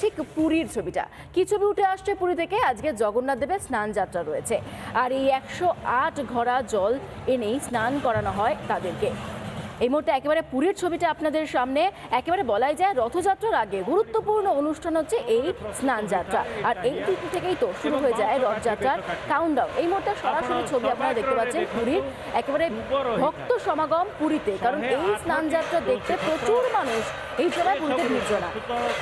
ঠিক পুরীর ছবিটা। কি ছবি উঠে আসছে পুরী থেকে? আজকে জগন্নাথ দেবের স্নান যাত্রা রয়েছে। আর এই একশো আট ঘোড়া জল এনেই স্নান করানো হয় তাদেরকে। এই মুহূর্তে একেবারে পুরীর ছবিটা আপনাদের সামনে। একেবারে বলাই যায় রথযাত্রার আগে গুরুত্বপূর্ণ অনুষ্ঠান হচ্ছে এই স্নান যাত্রা। আর এই দিক থেকেই তো শুরু হয়ে যায় রথযাত্রার কাউন্টডাউন এই মুহূর্তে সরাসরি ছবি আপনারা দেখতে পাচ্ছেন পুরীর একেবারে ভক্ত সমাগম পুরীতে। কারণ এই স্নান যাত্রা দেখতে প্রচুর মানুষ এই সময় পুরীতে ভিড়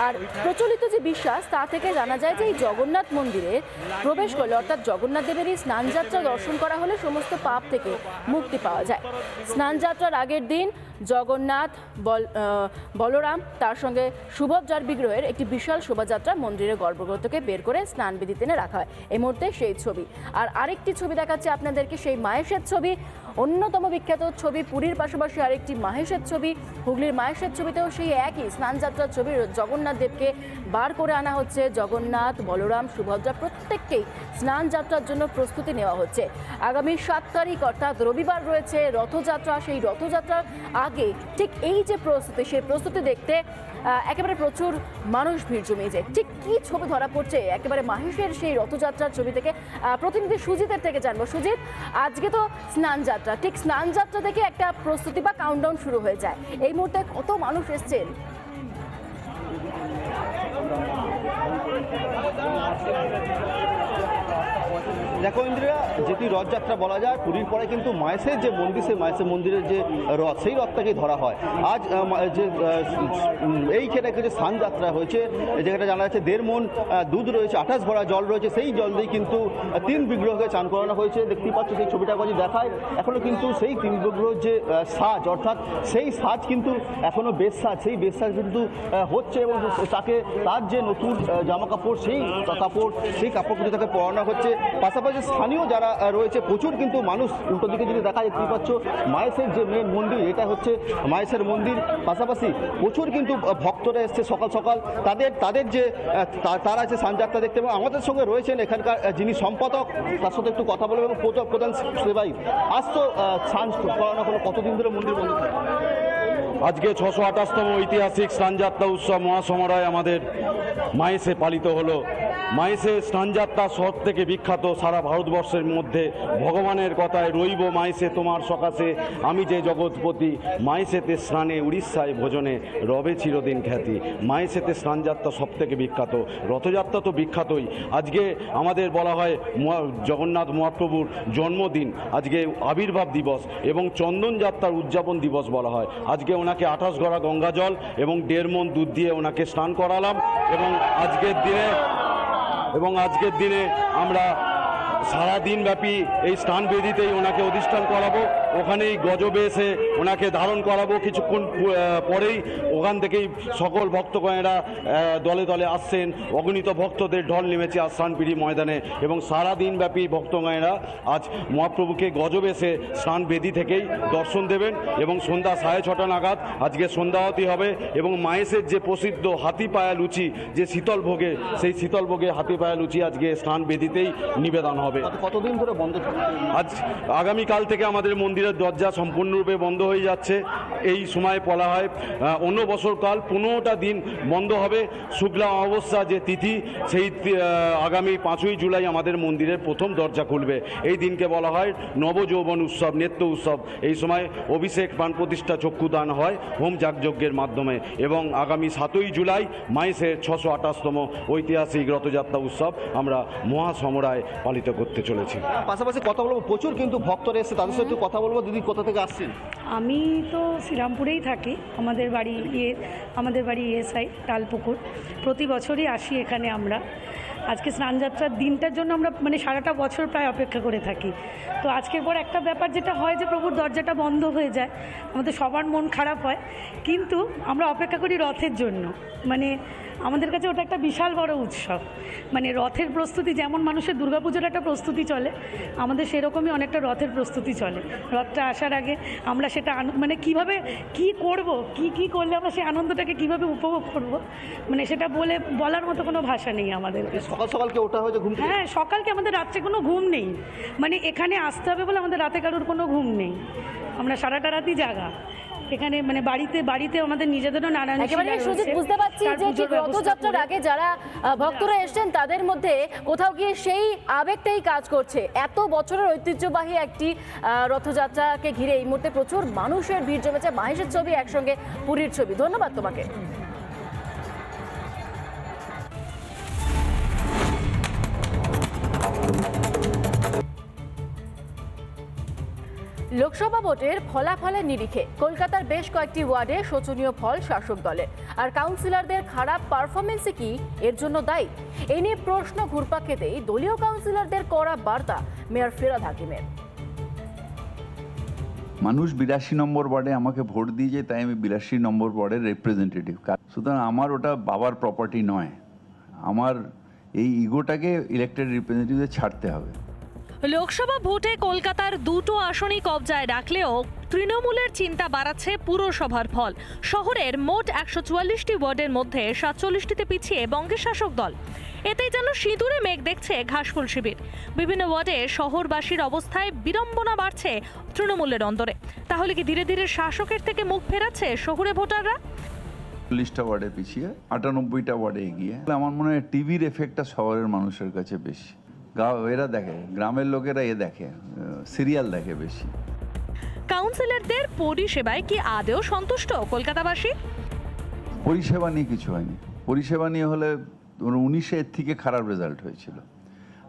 আর প্রচলিত যে বিশ্বাস, তা থেকে জানা যায় যে এই জগন্নাথ মন্দিরে প্রবেশ করলে, অর্থাৎ জগন্নাথ দেবের এই স্নান যাত্রা দর্শন করা হলে সমস্ত পাপ থেকে মুক্তি পাওয়া যায়। স্নান যাত্রার আগের দিন জগন্নাথ, বল বলরাম, তার সঙ্গে সুভদ্রার বিগ্রহের একটি বিশাল শোভাযাত্রা মন্দিরের গর্ভগৃহ থেকে বের করে স্নান বিধিতে রাখা হয়। এই মুহূর্তে সেই ছবি। আর আরেকটি ছবি দেখাচ্ছে আপনাদেরকে, সেই মাহেশের ছবি। অন্যতম বিখ্যাত ছবি পুরীর পাশাপাশি আরেকটি মাহেশের ছবি। হুগলির মাহেশের ছবিতেও সেই একই স্নানযাত্রার ছবি জগন্নাথ দেবকে বার করে আনা হচ্ছে। জগন্নাথ, বলরাম, সুভদ্রা প্রত্যেককেই স্নানযাত্রার জন্য প্রস্তুতি নেওয়া হচ্ছে। আগামী সাত তারিখ, অর্থাৎ রবিবার রয়েছে রথযাত্রা। সেই রথযাত্রার আগে ঠিক এই যে প্রস্তুতি, সেই প্রস্তুতি দেখতে একেবারে প্রচুর মানুষ ভিড় জমিয়েছে। ঠিক কি ছবি ধরা পড়ছে? একেবারে মাহেশের সেই রথযাত্রার ছবি থেকে প্রতিনিধি সুজিতের থেকে জানব। সুজিত, আজকে তো স্নান যাত্রা। ঠিক স্নান যাত্রা থেকে একটা প্রস্তুতি বা কাউন্টডাউন শুরু হয়ে যায়। এই মুহূর্তে কত মানুষ এসছেন? দেখো ইন্দিরা যেটি রথযাত্রা বলা যায় পুরীর পরে কিন্তু মায়েসের যে মন্দির সেই মায়েসের মন্দিরের যে রথ সেই রথটাকেই ধরা হয়। আজ যে উম, এইখানে যে স্নান যাত্রা হয়েছে এই জায়গাটা জানা যাচ্ছে দেড় মন দুধ রয়েছে আঠাশ ভরা জল রয়েছে সেই জল দিয়ে কিন্তু তিন বিগ্রহকে চান করানো হয়েছে। দেখতেই পাচ্ছ সেই ছবিটা যদি দেখায় এখনও কিন্তু সেই তিন বিগ্রহের যে সাজ অর্থাৎ সেই সাজ কিন্তু এখনও বেশ সাজ সেই বেশ সাজ কিন্তু হচ্ছে এবং তাকে তার যে নতুন জামা কাপড় সেই কাপড় সেই কাপড় কিন্তু তাকে পরানো হচ্ছে। পাশাপাশি স্থানীয় যারা রয়েছে, প্রচুর কিন্তু মানুষ উল্টো দিকে যদি দেখা দেখতে পাচ্ছ মায়েসের যে মেন মন্দির, এটা হচ্ছে মায়েসের মন্দির। পাশাপাশি প্রচুর কিন্তু ভক্তরা এসছে সকাল সকাল। তাদের তাদের যে তারা আছে সানযাত্রা দেখতে এবং আমাদের সঙ্গে রয়েছেন এখানকার যিনি সম্পাদক, তার সাথে একটু কথা বলব এবং প্রধান- প্রধান সেবাই। আজ তো স্নান করানো হলো কতদিন ধরে মন্দির বন্ধ থাকে? আজকে ছশো আঠাশতম ঐতিহাসিক স্নানযাত্রা উৎসব মহাসমরায় আমাদের মায়েসে পালিত হলো। মায়েসে স্নানযাত্রা সব থেকে বিখ্যাত সারা ভারতবর্ষের মধ্যে ভগবানের কথায় রইব মায়েসে তোমার সকাশে। আমি যে জগৎপতি মায়েসেতে স্নানে উড়িষ্যায় ভোজনে রবে চিরদিন খ্যাতি। মায়েসেতে স্নানযাত্রা সব থেকে বিখ্যাত, রথযাত্রা তো বিখ্যাতই। আজকে আমাদের বলা হয় জগন্নাথ মহাপ্রভুর জন্মদিন। আজকে আবির্ভাব দিবস এবং চন্দন যাত্রার উদযাপন দিবস বলা হয়। আজকে ওনাকে আঠাশ গড়া গঙ্গা জল এবং দেড় মন দুধ দিয়ে ওনাকে স্নান করালাম এবং আজকের দিনে এবং আজকের দিনে আমরা সারা দিন ব্যাপী এই স্থান বেদিতেই ওনাকে অধিষ্ঠান করাবো। ওখানেই গজবে এসে ওনাকে ধারণ করাবো। কিছুক্ষণ পরেই ওখান থেকেই সকল ভক্তগণেরা দলে দলে আসছেন। অগণিত ভক্তদের ঢল নেমেছে আজ স্নানপিড়ি ময়দানে এবং সারা দিন ব্যাপী ভক্তগণেরা আজ মহাপ্রভুকে গজবে এসে স্নান বেদি থেকেই দর্শন দেবেন এবং সন্ধ্যা সাড়ে ছটা নাগাদ আজকে সন্ধ্যাহতি হবে এবং মায়েসের যে প্রসিদ্ধ হাতি পায়া লুচি যে শীতল ভোগে সেই শীতল ভোগে হাতি পায়া লুচি আজকে স্নান বেদিতেই নিবেদন হবে। কতদিন ধরে বন্ধ আজ আগামীকাল থেকে আমাদের মন্দিরের দরজা সম্পূর্ণরূপে বন্ধ হয়ে যাচ্ছে। এই সময় বলা হয় অন্য বছরকাল পনেরোটা দিন বন্ধ হবে। শুক্লা অমাবস্যা যে তিথি, সেই আগামী পাঁচই জুলাই আমাদের মন্দিরের প্রথম দরজা খুলবে। এই দিনকে বলা হয় নবযৌবন উৎসব, নেত্য উৎসব। এই সময় অভিষেক প্রাণ প্রতিষ্ঠা চক্ষুদান হয় হোম যাগযজ্ঞের মাধ্যমে এবং আগামী সাতই জুলাই মাইসের ছশো আঠাশতম ঐতিহাসিক রথযাত্রা উৎসব আমরা মহাসমরায় পালিত করতে চলেছি। পাশাপাশি কথা বলব, প্রচুর কিন্তু ভক্তরা এসে তাদের সাথে কথা বলব, দিদি, কোথা থেকে আসছেন? আমি তো শ্রীরামপুরেই থাকি। আমাদের বাড়ি ইয়ে আমাদের বাড়ি ইএসআই, তালপুকুর। প্রতি বছরই আসি এখানে আমরা। আজকে স্নানযাত্রার দিনটার জন্য আমরা মানে সারাটা বছর প্রায় অপেক্ষা করে থাকি। তো আজকের পর একটা ব্যাপার, যেটা হয় যে প্রভুর দরজাটা বন্ধ হয়ে যায়। আমাদের সবার মন খারাপ হয়। কিন্তু আমরা অপেক্ষা করি রথের জন্য। মানে আমাদের কাছে ওটা একটা বিশাল বড় উৎসব। মানে রথের প্রস্তুতি যেমন মানুষের দুর্গাপুজোর একটা প্রস্তুতি চলে আমাদের সেরকমই অনেকটা রথের প্রস্তুতি চলে। রথটা আসার আগে আমরা সেটা মানে কীভাবে কি করব কি কি করলে আমরা সেই আনন্দটাকে কীভাবে উপভোগ করব মানে সেটা বলে বলার মতো কোনো ভাষা নেই আমাদের। সকাল সকাল কি ওঠা হয়েছে ঘুম হ্যাঁ সকালকে আমাদের রাত্রে কোনো ঘুম নেই। মানে এখানে আসতে হবে বলে আমাদের রাতে কারোর কোনো ঘুম নেই। আমরা সারাটা রাতই জাগা। এখানে মানে বাড়িতে বাড়িতে আমাদের নিজেদেরও নানান একেবারে সুজিত বুঝতে পারছি যে ঠিক রথযাত্রার আগে যারা ভক্তরা এসছেন তাদের মধ্যে কোথাও গিয়ে সেই আবেগটাই কাজ করছে। এত বছরের ঐতিহ্যবাহী একটি রথযাত্রাকে ঘিরে এই মুহূর্তে প্রচুর মানুষের ভিড় জমেছে। মাহেশের ছবি একসঙ্গে পুরীর ছবি। ধন্যবাদ তোমাকে। লোকসভা ভোটের ফলাফলের নিরিখে কলকাতার বেশ কয়েকটি ওয়ার্ডে শোচনীয় ফল শাসক দলের আর কাউন্সিলরদের খারাপ পারফরমেন্সে কি এর জন্য দায়ী? এ নিয়ে প্রশ্ন ঘুরপাক খেতেই দলীয় কাউন্সিলরদের করা বার্তা মেয়র ফেরাদ হাকিমের। মানুষ বিরাশি নম্বর ওয়ার্ডে আমাকে ভোট দিয়েছে তাই আমি বিরাশি নম্বর ওয়ার্ডের রিপ্রেজেন্টেটিভ সুতরাং আমার ওটা বাবার প্রপার্টি নয়। আমার এই ইগোটাকে ইলেকটেড রিপ্রেজেন্টেটিভদের ছাড়তে হবে। লোকসভা ভোটে কলকাতার দুটো আসনই কবজায় রাখলেও তৃণমূলের চিন্তা বাড়াচ্ছে পুরসভার ফল। শহরের মোট একশো চুয়াল্লিশটি ওয়ার্ডের মধ্যে সাতচল্লিশটিতে পিছিয়ে বঙ্গের শাসক দল। এতেই যেন সিঁদুরে মেঘ দেখছে ঘাসফুল শিবির। বিভিন্ন ওয়ার্ডে শহরবাসীর অবস্থায় বিড়ম্বনা বাড়ছে তৃণমূলের অন্দরে। তাহলে কি ধীরে ধীরে শাসকের থেকে মুখ ফেরাচ্ছে শহুরে ভোটাররা? চল্লিশটা ওয়ার্ডে পিছিয়ে আটানব্বইটা ওয়ার্ডে এগিয়ে। আমার মনে হয় টিভির এফেক্টটা শহরের মানুষের কাছে বেশি। এরা দেখে গ্রামের লোকেরা এ দেখে সিরিয়াল দেখে বেশি। কাউন্সিলরদের পরিষেবায় কি আদেও সন্তুষ্ট কলকাতাবাসী? পরিষেবা নিয়ে কিছু হয়নি। পরিষেবা নিয়ে হলে উনিশে এর থেকে খারাপ রেজাল্ট হয়েছিল।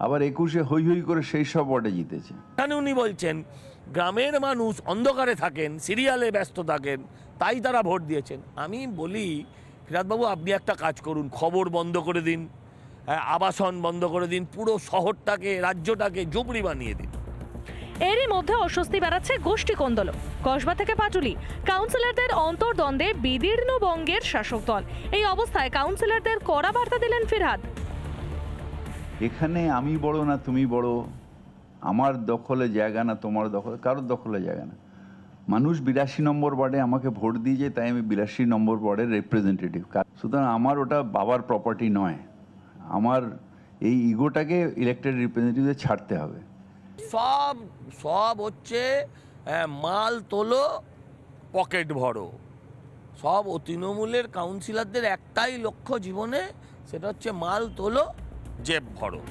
আবার একুশে হই হই করে সেই সব ওয়ার্ডে জিতেছে। এখানে উনি বলছেন গ্রামের মানুষ অন্ধকারে থাকেন সিরিয়ালে ব্যস্ত থাকেন তাই তারা ভোট দিয়েছেন। আমি বলি ফিরাদবাবু আপনি একটা কাজ করুন খবর বন্ধ করে দিন। আবাসন বন্ধ করে দিন পুরো শহরটাকে রাজ্যটাকে জুবড়ি বানিয়ে দিন। এরই মধ্যে অস্বস্তি বাড়াচ্ছে গোষ্ঠী কোন্দল কসবা থেকে পাটুলি কাউন্সিলরদের অন্তর্দ্বন্দ্বে বিদীর্ণ বঙ্গের শাসক দল। এই অবস্থায় কাউন্সিলরদের কড়া বার্তা দিলেন ফিরহাদ। এখানে আমি বড় না তুমি বড়? আমার দখলে জায়গা না তোমার দখলে? কারোর দখলে জায়গা না। মানুষ বিরাশি নম্বর ওয়ার্ডে আমাকে ভোট দিয়েছে তাই আমি বিরাশি নম্বর ওয়ার্ডের রিপ্রেজেন্টেটিভ সুতরাং আমার ওটা বাবার প্রপার্টি নয়। আমার এই ইগোটাকে ইলেক্টেড রিপ্রেজেন্টেটিভদের ছাড়তে হবে। সব সব হচ্ছে মাল তোলো পকেট ভরো। সব ও তৃণমূলের কাউন্সিলরদের একটাই লক্ষ্য জীবনে সেটা হচ্ছে মাল তোলো জেব ভরো।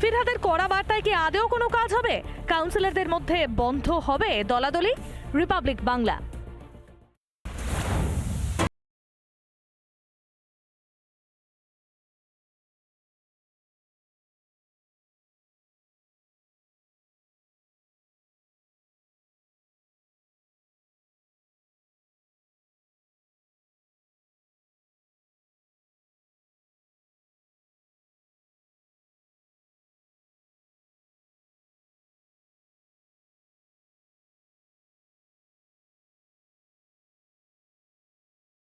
ফিরহাদের কড়া বার্তায় কি আদেও কোনো কাজ হবে? কাউন্সিলরদের মধ্যে বন্ধ হবে দলাদলি? রিপাবলিক বাংলা।